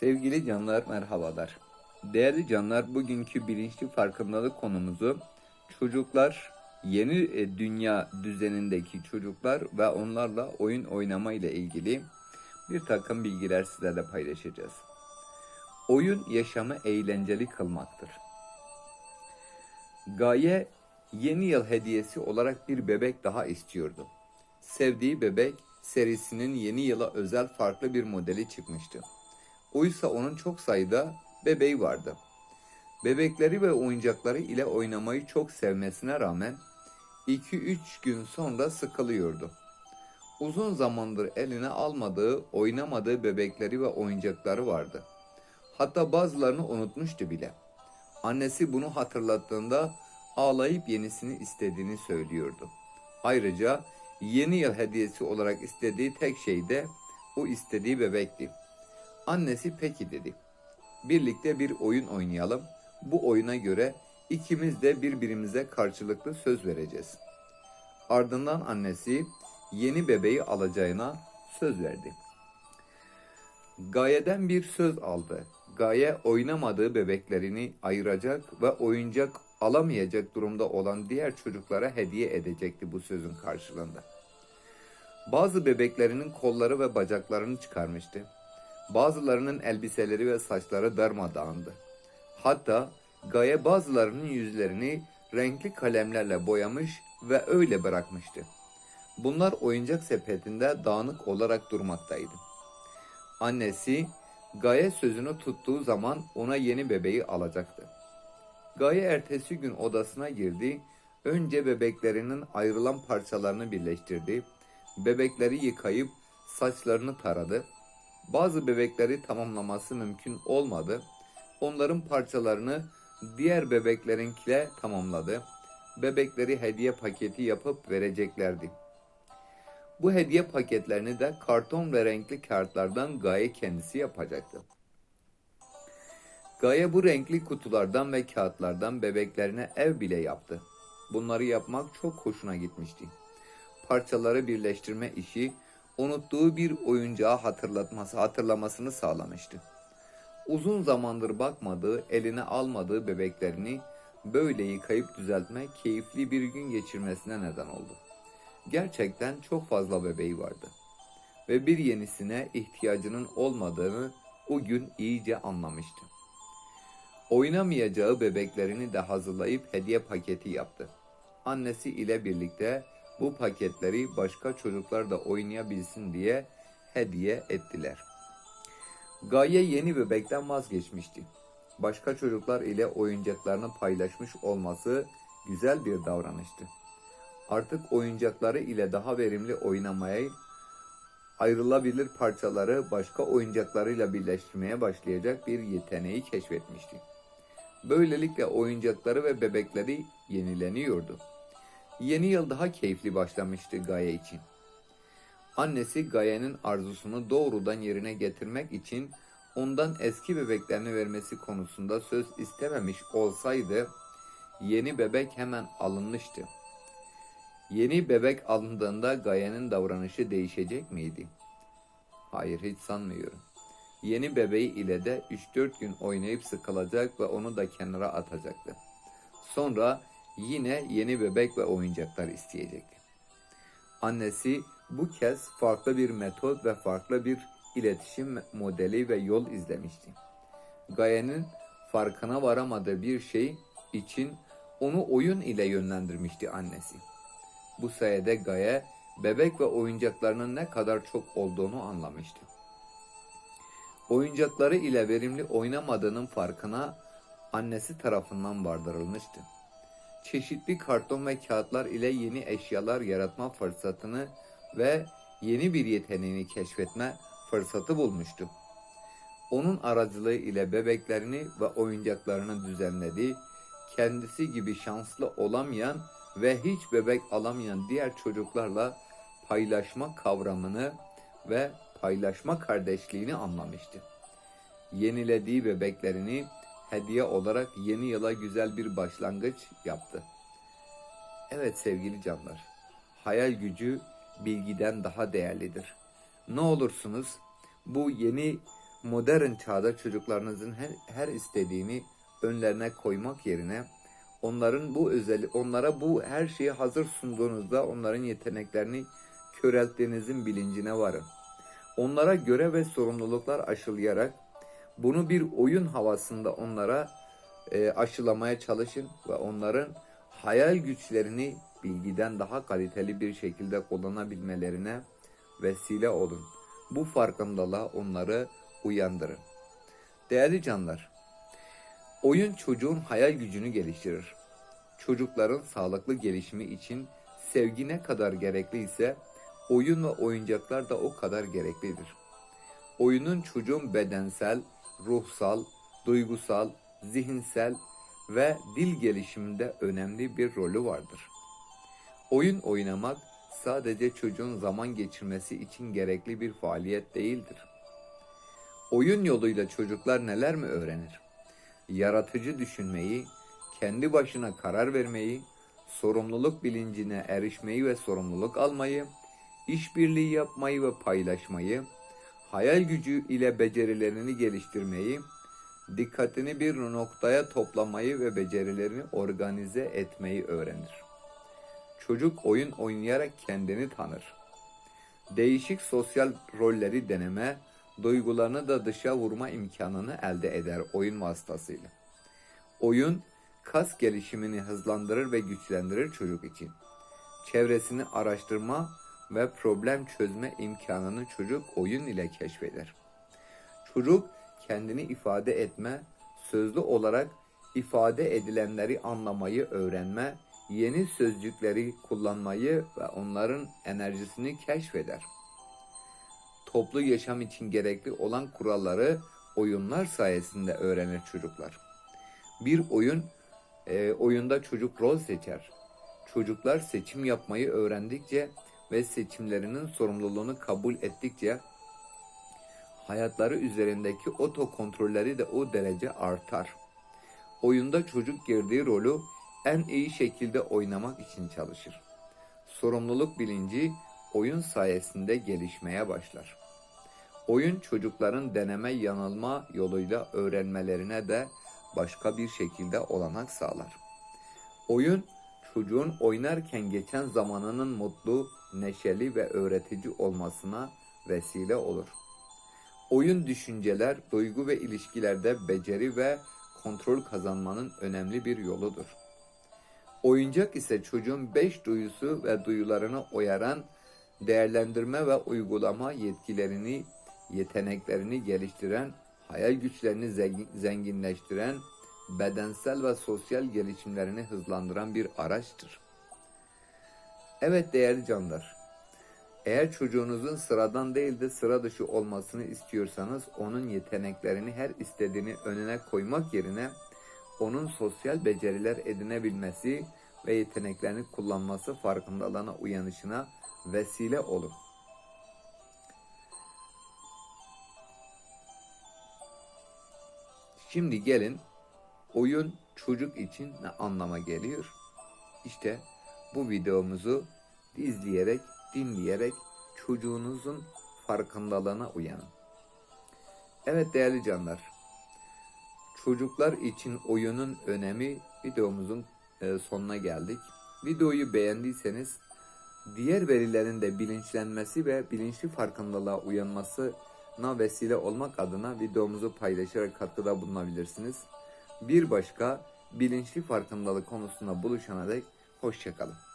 Sevgili canlar merhabalar. Değerli canlar bugünkü bilinçli farkındalık konumuzu çocuklar yeni e, dünya düzenindeki çocuklar ve onlarla oyun oynama ile ilgili bir takım bilgiler sizlerle paylaşacağız. Oyun yaşamı eğlenceli kılmaktır. Gaye yeni yıl hediyesi olarak bir bebek daha istiyordu. Sevdiği bebek serisinin yeni yıla özel farklı bir modeli çıkmıştı. Oysa onun çok sayıda bebeği vardı. Bebekleri ve oyuncakları ile oynamayı çok sevmesine rağmen 2-3 gün sonra sıkılıyordu. Uzun zamandır eline almadığı, oynamadığı bebekleri ve oyuncakları vardı. Hatta bazılarını unutmuştu bile. Annesi bunu hatırlattığında ağlayıp yenisini istediğini söylüyordu. Ayrıca yeni yıl hediyesi olarak istediği tek şey de o istediği bebekti. Annesi peki dedi. Birlikte bir oyun oynayalım. Bu oyuna göre ikimiz de birbirimize karşılıklı söz vereceğiz. Ardından annesi yeni bebeği alacağına söz verdi. Gaye'den bir söz aldı. Gaye oynamadığı bebeklerini ayıracak ve oyuncak alamayacak durumda olan diğer çocuklara hediye edecekti bu sözün karşılığında. Bazı bebeklerinin kolları ve bacaklarını çıkarmıştı. Bazılarının elbiseleri ve saçları darmadağındı. Hatta Gaye bazılarının yüzlerini renkli kalemlerle boyamış ve öyle bırakmıştı. Bunlar oyuncak sepetinde dağınık olarak durmaktaydı. Annesi Gaye sözünü tuttuğu zaman ona yeni bebeği alacaktı. Gaye ertesi gün odasına girdi. Önce bebeklerinin ayrılan parçalarını birleştirdi. Bebekleri yıkayıp saçlarını taradı. Bazı bebekleri tamamlaması mümkün olmadı. Onların parçalarını diğer bebeklerinkiyle tamamladı. Bebekleri hediye paketi yapıp vereceklerdi. Bu hediye paketlerini de karton ve renkli kağıtlardan Gaye kendisi yapacaktı. Gaye bu renkli kutulardan ve kağıtlardan bebeklerine ev bile yaptı. Bunları yapmak çok hoşuna gitmişti. Parçaları birleştirme işi unuttuğu bir oyuncağı hatırlatması, hatırlamasını sağlamıştı. Uzun zamandır bakmadığı, eline almadığı bebeklerini böyle yıkayıp düzeltmek keyifli bir gün geçirmesine neden oldu. Gerçekten çok fazla bebeği vardı ve bir yenisine ihtiyacının olmadığını o gün iyice anlamıştı. Oynamayacağı bebeklerini de hazırlayıp hediye paketi yaptı. Annesi ile birlikte bu paketleri başka çocuklar da oynayabilsin diye hediye ettiler. Gaye yeni bebekten vazgeçmişti. Başka çocuklar ile oyuncaklarını paylaşmış olması güzel bir davranıştı. Artık oyuncakları ile daha verimli oynamaya, ayrılabilir parçaları başka oyuncaklarıyla birleştirmeye başlayacak bir yeteneği keşfetmişti. Böylelikle oyuncakları ve bebekleri yenileniyordu. Yeni yıl daha keyifli başlamıştı Gaye için. Annesi Gaye'nin arzusunu doğrudan yerine getirmek için ondan eski bebeklerini vermesi konusunda söz istememiş olsaydı yeni bebek hemen alınmıştı. Yeni bebek alındığında Gaye'nin davranışı değişecek miydi? Hayır hiç sanmıyorum. Yeni bebeği ile de 3-4 gün oynayıp sıkılacak ve onu da kenara atacaktı. Sonra yine yeni bebek ve oyuncaklar isteyecekti. Annesi bu kez farklı bir metot ve farklı bir iletişim modeli ve yol izlemişti. Gaye'nin farkına varamadığı bir şey için onu oyun ile yönlendirmişti annesi. Bu sayede Gaye bebek ve oyuncaklarının ne kadar çok olduğunu anlamıştı. Oyuncakları ile verimli oynamadığının farkına annesi tarafından vardırılmıştı. Çeşitli karton ve kağıtlar ile yeni eşyalar yaratma fırsatını ve yeni bir yeteneğini keşfetme fırsatı bulmuştu. Onun aracılığı ile bebeklerini ve oyuncaklarını düzenledi. Kendisi gibi şanslı olamayan ve hiç bebek alamayan diğer çocuklarla paylaşma kavramını ve paylaşma kardeşliğini anlamıştı. Yenilediği bebeklerini hediye olarak yeni yıla güzel bir başlangıç yaptı. Evet sevgili canlar, hayal gücü bilgiden daha değerlidir. Ne olursunuz bu yeni modern çağda çocuklarınızın her, her istediğini önlerine koymak yerine onların bu özel onlara bu her şeyi hazır sunduğunuzda onların yeteneklerini körelttiğinizin bilincine varın. Onlara görev ve sorumluluklar aşılayarak bunu bir oyun havasında onlara e, aşılamaya çalışın ve onların hayal güçlerini bilgiden daha kaliteli bir şekilde kullanabilmelerine vesile olun. Bu farkındalığa onları uyandırın. Değerli canlar, oyun çocuğun hayal gücünü geliştirir. Çocukların sağlıklı gelişimi için sevgi ne kadar gerekliyse oyun ve oyuncaklar da o kadar gereklidir. Oyunun çocuğun bedensel, ruhsal, duygusal, zihinsel ve dil gelişiminde önemli bir rolü vardır. Oyun oynamak sadece çocuğun zaman geçirmesi için gerekli bir faaliyet değildir. Oyun yoluyla çocuklar neler mi öğrenir? Yaratıcı düşünmeyi, kendi başına karar vermeyi, sorumluluk bilincine erişmeyi ve sorumluluk almayı, işbirliği yapmayı ve paylaşmayı, hayal gücü ile becerilerini geliştirmeyi, dikkatini bir noktaya toplamayı ve becerilerini organize etmeyi öğrenir. Çocuk oyun oynayarak kendini tanır. Değişik sosyal rolleri deneme, duygularını da dışa vurma imkanını elde eder oyun vasıtasıyla. Oyun, kas gelişimini hızlandırır ve güçlendirir çocuk için. Çevresini araştırma ve problem çözme imkanını çocuk oyun ile keşfeder. Çocuk kendini ifade etme, sözlü olarak ifade edilenleri anlamayı öğrenme, yeni sözcükleri kullanmayı ve onların enerjisini keşfeder. Toplu yaşam için gerekli olan kuralları oyunlar sayesinde öğrenir çocuklar. Bir oyun, e, oyunda çocuk rol seçer. Çocuklar seçim yapmayı öğrendikçe ve seçimlerinin sorumluluğunu kabul ettikçe hayatları üzerindeki oto kontrolleri de o derece artar. Oyunda çocuk girdiği rolü en iyi şekilde oynamak için çalışır. Sorumluluk bilinci oyun sayesinde gelişmeye başlar. Oyun çocukların deneme yanılma yoluyla öğrenmelerine de başka bir şekilde olanak sağlar. Oyun çocuğun oynarken geçen zamanının mutlu, neşeli ve öğretici olmasına vesile olur. Oyun düşünceler, duygu ve ilişkilerde beceri ve kontrol kazanmanın önemli bir yoludur. Oyuncak ise çocuğun beş duyusu ve duyularını oyaran değerlendirme ve uygulama yetkilerini, yeteneklerini geliştiren, hayal güçlerini zengin- zenginleştiren, bedensel ve sosyal gelişimlerini hızlandıran bir araçtır. Evet değerli canlar, eğer çocuğunuzun sıradan değil de sıra dışı olmasını istiyorsanız onun yeteneklerini her istediğini önüne koymak yerine onun sosyal beceriler edinebilmesi ve yeteneklerini kullanması farkındalığına uyanışına vesile olun. Şimdi gelin oyun çocuk için ne anlama geliyor? İşte bu videomuzu izleyerek, dinleyerek çocuğunuzun farkındalığına uyanın. Evet değerli canlar, çocuklar için oyunun önemi videomuzun e, sonuna geldik. Videoyu beğendiyseniz diğer verilerin de bilinçlenmesi ve bilinçli farkındalığa uyanmasına vesile olmak adına videomuzu paylaşarak katkıda bulunabilirsiniz. Bir başka bilinçli farkındalık konusunda buluşana dek hoşçakalın.